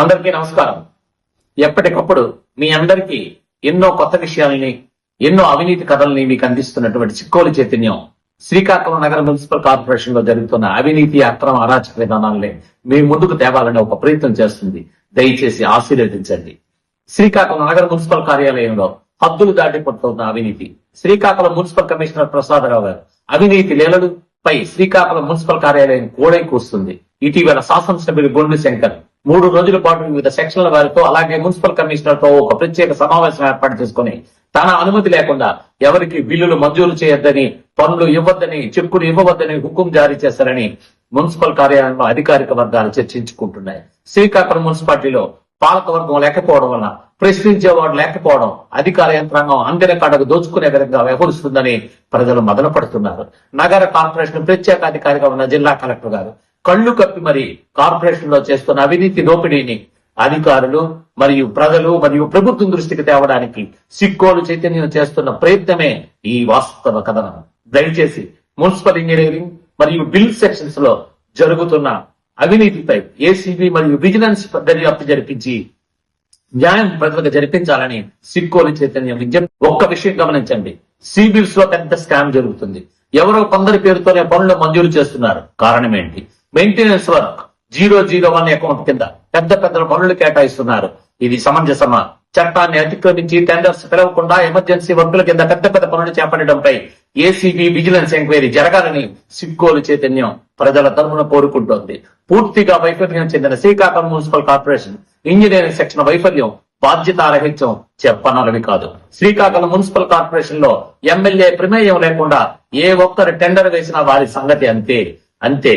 అందరికీ నమస్కారం. ఎప్పటికప్పుడు మీ అందరికీ ఎన్నో కొత్త విషయాలని ఎన్నో అవినీతి కథల్ని మీకు అందిస్తున్నటువంటి చిక్కోలు చైతన్యం శ్రీకాకుళం నగర మున్సిపల్ కార్పొరేషన్లో జరుగుతున్న అవినీతి అక్రమ అరాచక విధానాలని మీ ముందుకు తేవాలని ఒక ప్రయత్నం చేస్తుంది. దయచేసి ఆశీర్వదించండి. శ్రీకాకుళం నగర మున్సిపల్ కార్యాలయంలో హద్దులు దాటిపోతున్న అవినీతి. శ్రీకాకుళం మున్సిపల్ కమిషనర్ ప్రసాదరావు గారు అవినీతి లీలలు పై శ్రీకాకుళం మున్సిపల్ కార్యాలయం కోడై కూస్తుంది. ఇటీవల శాసనసభ్యుడు బొండు శంకర్ మూడు రోజుల పాటు వివిధ సెక్షన్ల వారితో అలాగే మున్సిపల్ కమిషనర్తో ఒక ప్రత్యేక సమావేశం ఏర్పాటు చేసుకుని తన అనుమతి లేకుండా ఎవరికి బిల్లులు మంజూరు చేయొద్దని పనులు ఇవ్వద్దని చెక్కులు ఇవ్వవద్దని హుకుం జారీ చేశారని మున్సిపల్ కార్యాలయంలో అధికారిక వర్గాలు చర్చించుకుంటున్నాయి. శ్రీకాకుళం మున్సిపాలిటీలో పాలకవర్గం లేకపోవడం వల్ల ప్రశ్నించేవాడు లేకపోవడం అధికార యంత్రాంగం అందిన కాడకు దోచుకునే విధంగా వ్యవహరిస్తుందని ప్రజలు మొదలు పడుతున్నారు నగర కార్పొరేషన్ ప్రత్యేక అధికారిగా ఉన్న జిల్లా కలెక్టర్ గారు కళ్ళు కప్పి మరి కార్పొరేషన్లో చేస్తున్న అవినీతి దోపిడీని అధికారులు మరియు ప్రజలు మరియు ప్రభుత్వం దృష్టికి తేవడానికి సిక్కోలు చైతన్యం చేస్తున్న ప్రయత్నమే ఈ వాస్తవ కథనం. దయచేసి మున్సిపల్ ఇంజనీరింగ్ మరియు బిల్ సెక్షన్స్లో జరుగుతున్న అవినీతిపై ఏసీబీ మరియు విజిలెన్స్ దర్యాప్తు జరిపించి న్యాయం ప్రజలకు జరిపించాలని సిక్కోలు చైతన్యం విజ్ఞప్తి ఒక్క విషయం గమనించండి. సిబిల్స్లో పెద్ద స్కామ్ జరుగుతుంది. ఎవరో కొందరి పేరుతోనే పనులు మంజూరు చేస్తున్నారు. కారణం ఏంటి? Maintenance work zero zero one account కింద పెద్ద పెద్ద పనులు కేటాయిస్తున్నారు. ఇది సమంజసమా? చట్టాన్ని అతిక్రమించి టెండర్స్ పిలవకుండా ఎమర్జెన్సీ వర్కుల కింద పెద్ద పెద్ద పనులు చేపట్టడంపై ఏసీబీ విజిలెన్స్ ఎంక్వైరీ జరగాలని సిగ్గోలు చైతన్యం ప్రజల తరఫున కోరుకుంటోంది. పూర్తిగా వైఫల్యం చెందిన Srikakulam municipal corporation engineering section వైఫల్యం బాధ్యతారహిత్యం చెప్పనలవి కాదు. శ్రీకాకుళం మున్సిపల్ కార్పొరేషన్లో ఎమ్మెల్యే ప్రమేయం లేకుండా ఏ ఒక్కరు టెండర్ వేసినా వారి సంగతి అంతే. అంతే.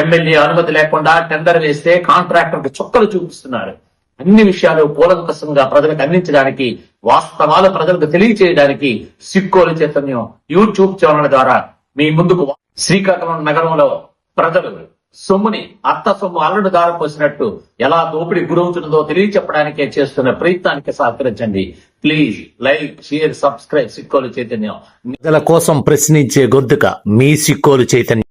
ఎమ్మెల్యే అనుమతి లేకుండా టెండర్ వేస్తే కాంట్రాక్టర్కి చుక్కలు చూపిస్తున్నారు. అన్ని విషయాలు కూలంకషంగా ప్రజలకు అందించడానికి వాస్తవాలు ప్రజలకు తెలియచేయడానికి సిక్కోలు చైతన్యం యూట్యూబ్ ఛానల్ ద్వారా మీ ముందుకు శ్రీకాకుళం నగరంలో ప్రజలు సొమ్ముని అత్త సొమ్ము అల్లుడు దారిపోసినట్టు ఎలా దోపిడి గురవుతుందో తెలియచెప్పడానికే చేస్తున్న ప్రయత్నానికి సహకరించండి. Please like share subscribe Sikkolu Chaitanyam. ప్రజల కోసం ప్రశ్నించే గొంతుక మీ సిక్కోలు చైతన్యం.